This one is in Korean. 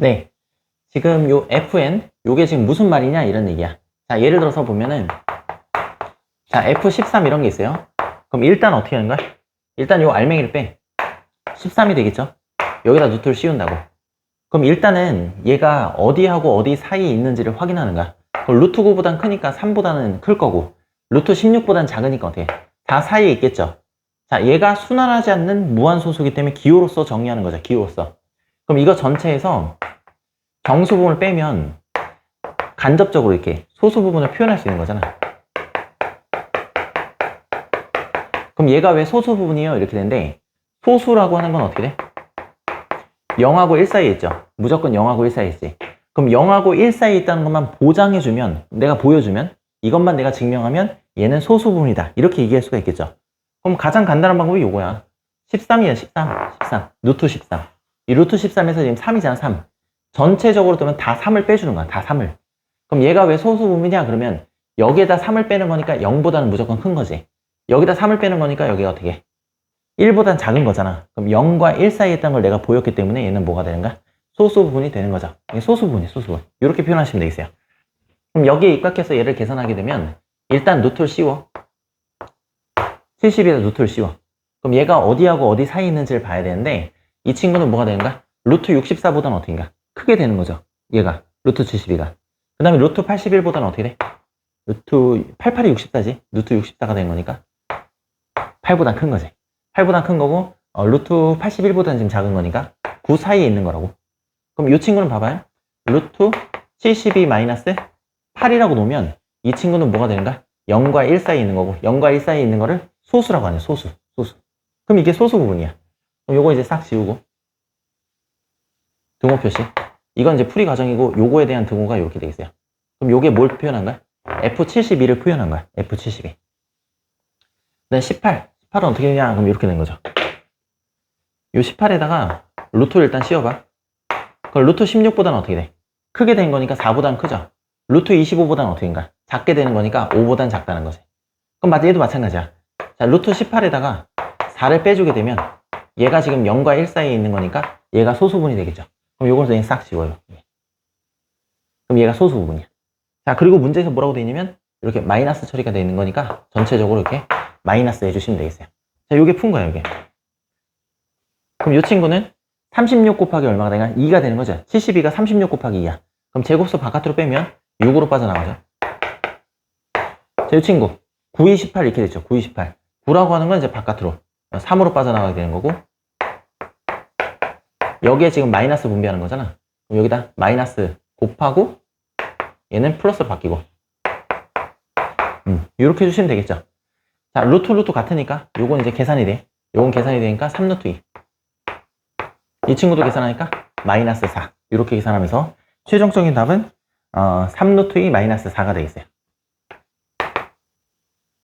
네. 지금 요 fn, 요게 지금 무슨 말이냐 이런 얘기야. 자, 예를 들어서 보면은 자, f13 이런 게 있어요. 그럼 일단 어떻게 하는 거야? 일단 요 알맹이를 빼. 13이 되겠죠? 여기다 루트를 씌운다고. 그럼 일단은 얘가 어디하고 어디 사이에 있는지를 확인하는 거야. 그럼 루트 9보단 크니까 3보다는 클 거고 루트 16보단 작으니까 어떻게 해? 다 사이에 있겠죠? 자, 얘가 순환하지 않는 무한소수기 때문에 기호로서 정의하는 거죠. 기호로서. 그럼 이거 전체에서 정수 부분을 빼면 간접적으로 이렇게 소수 부분을 표현할 수 있는 거잖아. 그럼 얘가 왜 소수 부분이에요? 이렇게 되는데 소수라고 하는 건 어떻게 돼? 0하고 1 사이에 있죠. 무조건 0하고 1 사이에 있지. 그럼 0하고 1 사이에 있다는 것만 보장해주면 내가 보여주면 이것만 내가 증명하면 얘는 소수 부분이다. 이렇게 얘기할 수가 있겠죠. 그럼 가장 간단한 방법이 요거야. 13이야, 13. 13. 루트 13. 이 루트 13에서 지금 3이잖아, 3. 전체적으로 뜨면 다 3을 빼주는 거야, 다 3을. 그럼 얘가 왜 소수 부분이냐? 그러면 여기에다 3을 빼는 거니까 0보다는 무조건 큰 거지. 여기다 3을 빼는 거니까 여기가 어떻게? 1보단 작은 거잖아. 그럼 0과 1 사이에 있다는 걸 내가 보였기 때문에 얘는 뭐가 되는가? 소수 부분이 되는 거죠. 이게 소수 부분이 소수 부분. 이렇게 표현하시면 되겠어요. 그럼 여기에 입각해서 얘를 계산하게 되면 일단 루트를 씌워. 70에다 루트를 씌워. 그럼 얘가 어디하고 어디 사이에 있는지를 봐야 되는데 이 친구는 뭐가 되는가? 루트 64보다는 어떻게인가? 크게 되는 거죠. 얘가 루트 72가. 그 다음에 루트 81보다는 어떻게 돼? 루트 88이 64지. 루트 64가 되는 거니까 8보다 큰 거지. 8보다 큰 거고 어, 루트 81보다는 지금 작은 거니까 9 사이에 있는 거라고. 그럼 이 친구는 봐봐요. 루트 72 마이너스 8이라고 놓으면 이 친구는 뭐가 되는가? 0과 1 사이에 있는 거고 0과 1 사이에 있는 거를 소수라고 하네. 소수. 소수. 그럼 이게 소수 부분이야. 그럼 요거 이제 싹 지우고 등호 표시. 이건 이제 풀이 과정이고 요거에 대한 등호가 이렇게 돼 있어요. 그럼 요게 뭘 표현한 거야? F72를 표현한 거야. F72. 그다음 18. 18은 어떻게 되냐? 그럼 이렇게 된 거죠. 요 18에다가 루트를 일단 씌워봐. 그럼 루트 16보다는 어떻게 돼? 크게 된 거니까 4보다는 크죠? 루트 25보다는 어떻게인가? 작게 되는 거니까 5보다는 작다는 거지. 그럼 맞아, 얘도 마찬가지야. 자, 루트 18에다가 4를 빼주게 되면 얘가 지금 0과 1 사이에 있는 거니까 얘가 소수분이 되겠죠. 그럼 요걸 그냥 싹 지워요. 예. 그럼 얘가 소수 부분이야. 자, 그리고 문제에서 뭐라고 되어 있냐면 이렇게 마이너스 처리가 되어 있는 거니까 전체적으로 이렇게 마이너스 해주시면 되겠어요. 자, 요게 푼 거야, 요게. 그럼 요 친구는 36 곱하기 얼마가 되냐? 2가 되는 거죠. 72가 36 곱하기 2야. 그럼 제곱수 바깥으로 빼면 6으로 빠져나가죠. 자, 요 친구. 9, 28 이렇게 됐죠. 9, 28. 9라고 하는 건 이제 바깥으로 3으로 빠져나가게 되는 거고 여기에 지금 마이너스 분배하는 거잖아. 그럼 여기다 마이너스 곱하고 얘는 플러스로 바뀌고 음, 이렇게 해주시면 되겠죠. 자, 루트 루트 같으니까 요건 이제 계산이 돼. 요건 계산이 되니까 3루트 2. 이 친구도 계산하니까 마이너스 4. 이렇게 계산하면서 최종적인 답은 어, 3루트 2 마이너스 4가 되겠어요.